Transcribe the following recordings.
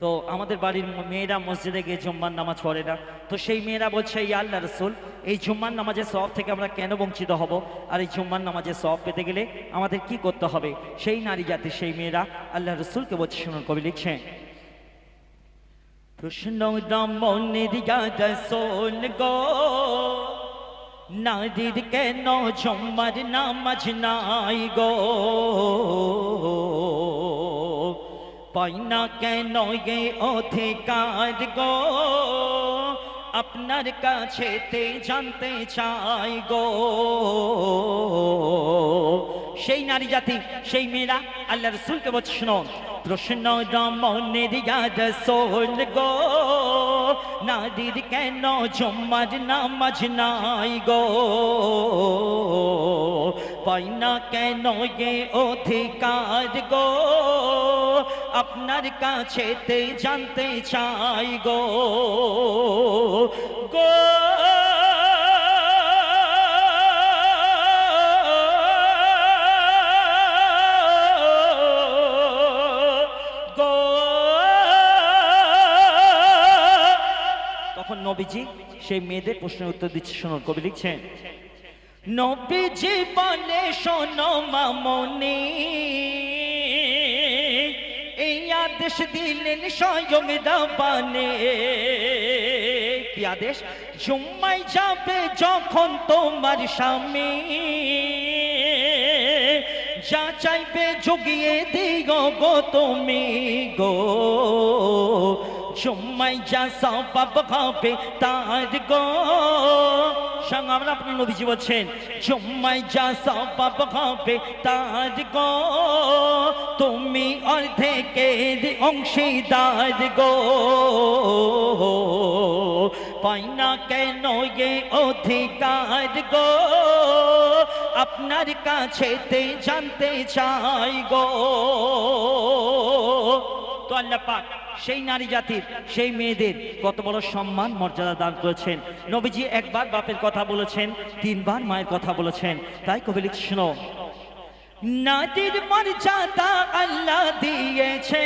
তো আমাদের বাড়ির মেয়েরা মসজিদে গিয়ে জুম্মার নামাজ পড়ে না। তো সেই মেয়েরা বলছে ইয়া আল্লাহ রসুল, এই জুম্মার নামাজের সব থেকে আমরা কেন বঞ্চিত হব? আর এই জুম্মার নামাজের সব পেতে গেলে আমাদের কি করতে হবে? সেই নারী জাতি সেই মেয়েরা আল্লাহ রসুলকে বলছে, শুনুন, কবি লিখছেন, প্রশ্ন মনের রসুল গো নারীর কেন জুম্মার নামাজ নাই গো? পাই না কেন গে অধিকার গো? আপনার কাছে তে জানতে চাই গো। সেই নারী জাতি, সেই মেয়েরা, আল্লাহ রসুলকে বলছে, শোনো প্রশ্ন রমনের রসোল গো। নারীর কেন জম্মার নামাজ নাই গো? পাই না কেন গে অধিকার গো? আপনার কাছে তে জানতে চাই গো। গো। তখন নবীজি সেই মেয়েদের প্রশ্নের উত্তর দিচ্ছে শুনুন কবি লিখছেন, নবীজি বলে শোনো মামনি। আদেশ দিলেন স্বয়ং দাবানে। কি আদেশ? জুম্মাই যাবে যখন তোমার স্বামী। যা চাইবে জগিয়ে দিও গো তুমি গো। জুম্মাই যা সবাব হবে তার গো। সঙ্গ আমরা আপনার নবীজি বলছেন জুম্মাই যা সবাব হবে তার গো। তুমি অর্ধেকের অংশীদার গো। পাই না কেন এ অধিকার গো? আপনার কাছে তে জানতে চাই গো। তো পাক সেই নারী জাতির, সেই মেয়েদের কত বড় সম্মান, মর্যাদা দান করেছেন। নবীজি একবার বাপের কথা বলেছেন, তিনবার মায়ের কথা বলেছেন। তাই কবি লিখ নারীর মর্যাদা আল্লাহ দিয়েছে।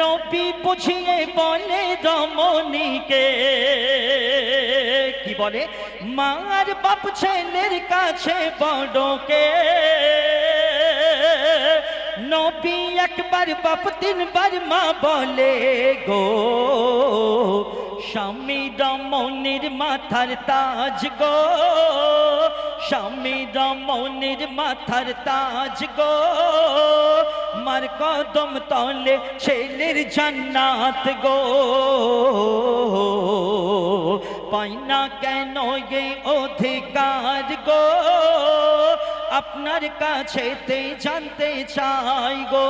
নবী বুঝিয়ে বলে রমণীকে, কি বলে? মার বাপ ছেলের কাছে বড়কে। নবী একবার বাপ তিনবার মা বলে, গো, স্বামী রমণীর মাথার তাজ গো। স্বামী রমণীর মাথার তাজ গো। মার কদম তলে ছেলের জান্নাত গো। পাই না কেন গে অধিকার গো? আপনার কাছে তে জানতে চাই গো।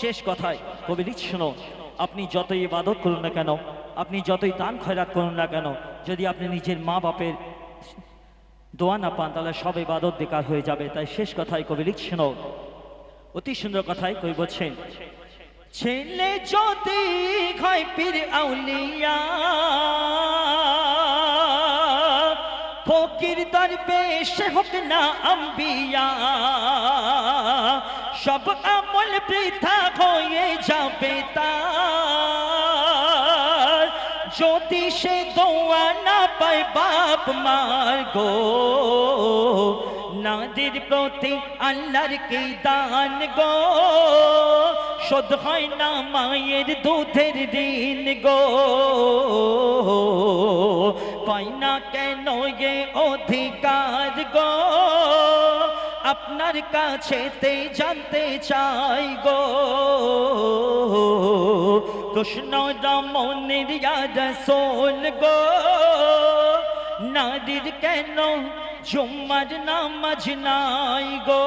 শেষ কথায় কবি লিখ শোনো আপনি যতই ইবাদত করুন না কেন আপনি যতই দান খয়রাত করুন না কেন, যদি আপনি নিজের মা বাপের দোয়া না পান, তাহলে সব ইবাদত বেকার হয়ে যাবে। তাই শেষ কথায় কবি লিখ শোনো অতি সুন্দর কথাই কবি বলছেন, ছেলে যদি পীর আউলিয়া, ফকির দরবেশ হোক না আম্বিয়া, সব আমল বৃথা হয়ে যাবে তার। যদি সে দোয়া না পায়, বাপ মার গো। নাদের প্রতি আল্লাহর কি দান গো? শোধ হয় না মায়ের দুধের দিন গো। পাই না কেন এ অধিকার গো? আপনার কাছে জানতে চাই গো। কৃষ্ণ রমণের রসোল গো। নারীর কেন জুম্মার নামাজ নাই গো?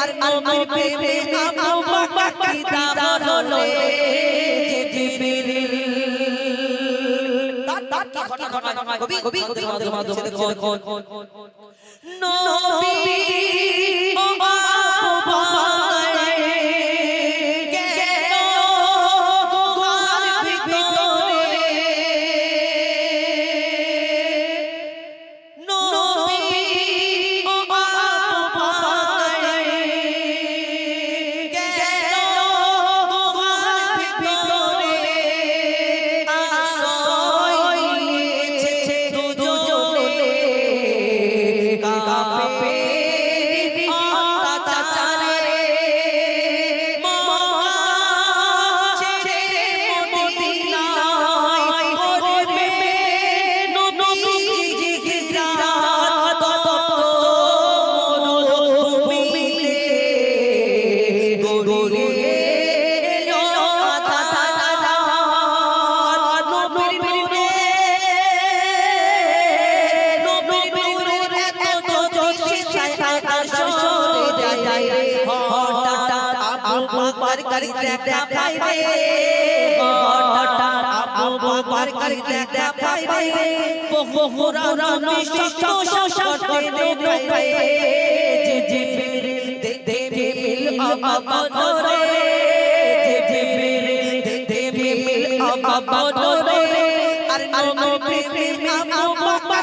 আর আমার প্রেমে আমার বাকি দাম হলো জিবিরিল। ঘটনা হয় কবি কবি কোন নবী ও বাবারে দেখা পাই রে হঠাৎ আবু বকর দেখা যে আবাদরে আবাদরে আর নবী প্রেম আবু বকর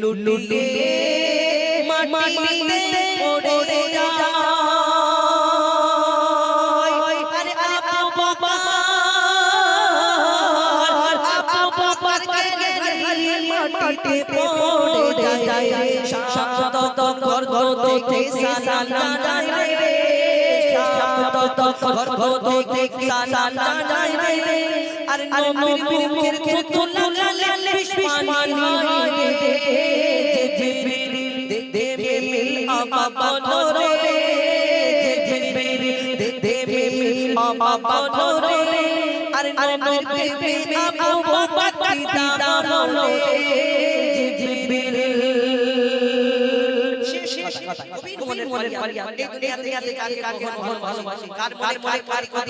লুটুলে মাটিতে পড়ে যায়। আরে আবু বাবা আবু বাবার মাটিতে পড়ে আবা দেবে মিল আর নবীর আবু বকর দাঁড়াল জিবরিল এই ভালোবাসি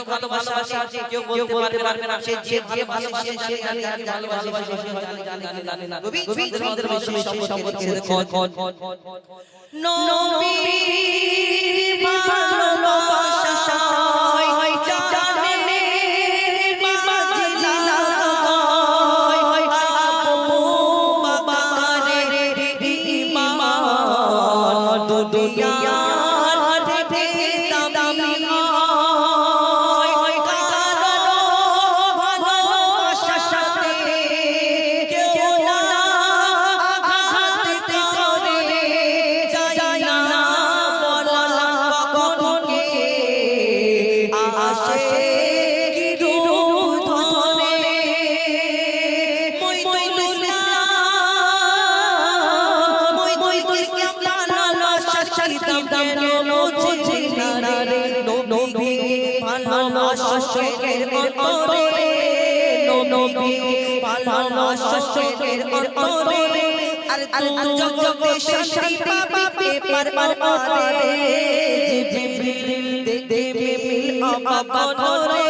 মনে মনে আছে কেউ বলতে পারবে যে নবী পালন শশকের অন্তরে আর আর জগতে শান্তি পাবে পারবার অন্তরে জিবরিল দেবে মিল অবাবনরে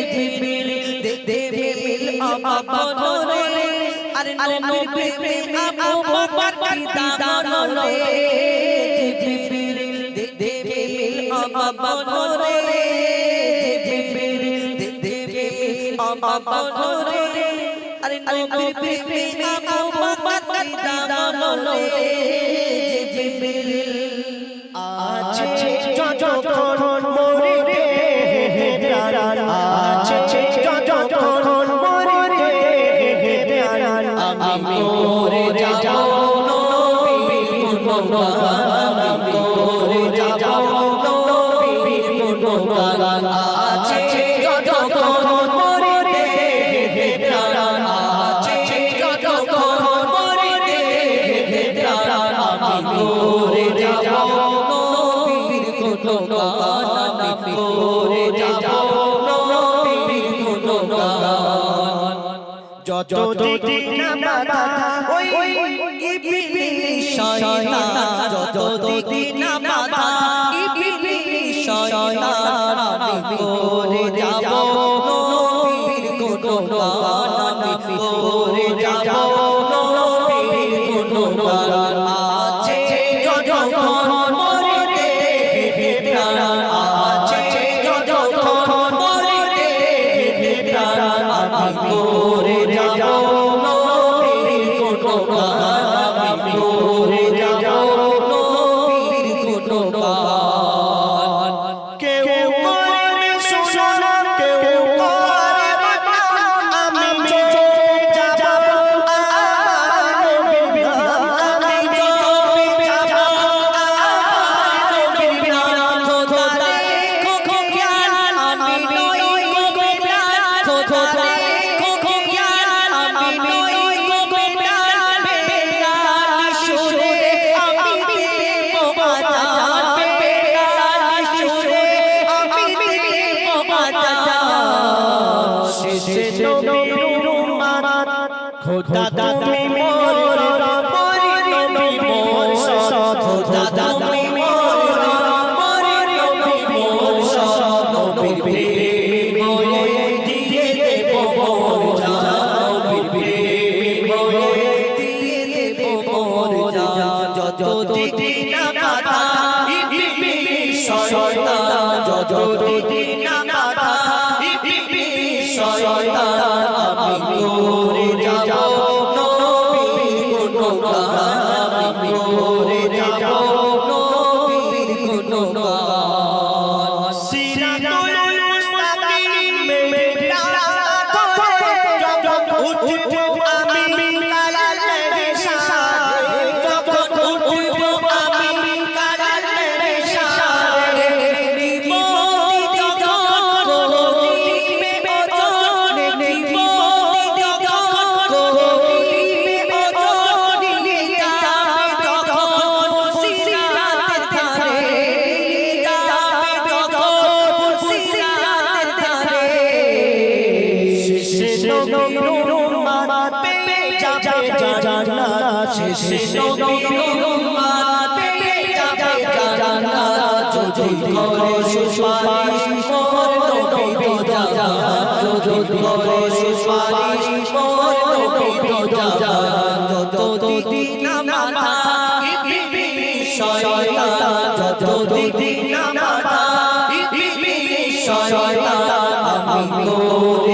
জিবরিল দেবে মিল অবাবনরে আর বাবা বনরে আরে নবীর প্রেমে আমো মোহাম্মদ দামানো রে জিবরিল আছে যতক্ষণ মোরে যত দিকে না বাধা ওই ইবলি শয়তান যত দিকে না বাধা ইবলি শয়তান আমি করে যা শেষে নবীর উম্মত খোদা তুমি মোর মোর নবী মোর খোদা তুমি মোর মোর নবী মোর নবীর প্রেম মোরে দিয়ে দেব মোর জান নবীর প্রেম মোরে দিয়ে দেব মোর জান। যত দিন না পাতা ইবনি শয়তান যত দিন না amores. যদি করে সুপারিশ মোর নবী পিতা যদি করে সুপারিশ মোর নবী পিতা যতদিন না থাকি শয়তান যতদিন না থাকি শয়তান, আমি তো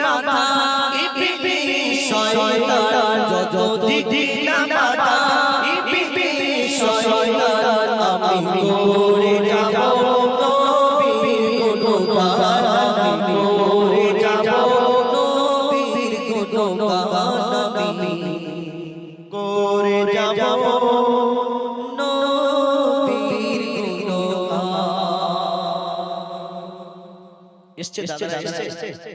বাধা ইবলিস শয়তান যত দিদি না বাধা ইবলিস শয়তান আমি করে যাব। নবীর গুণগান আমি করে যাব। নবীর গুণগান আমি করে যাব। এসছে দাদা এসছে।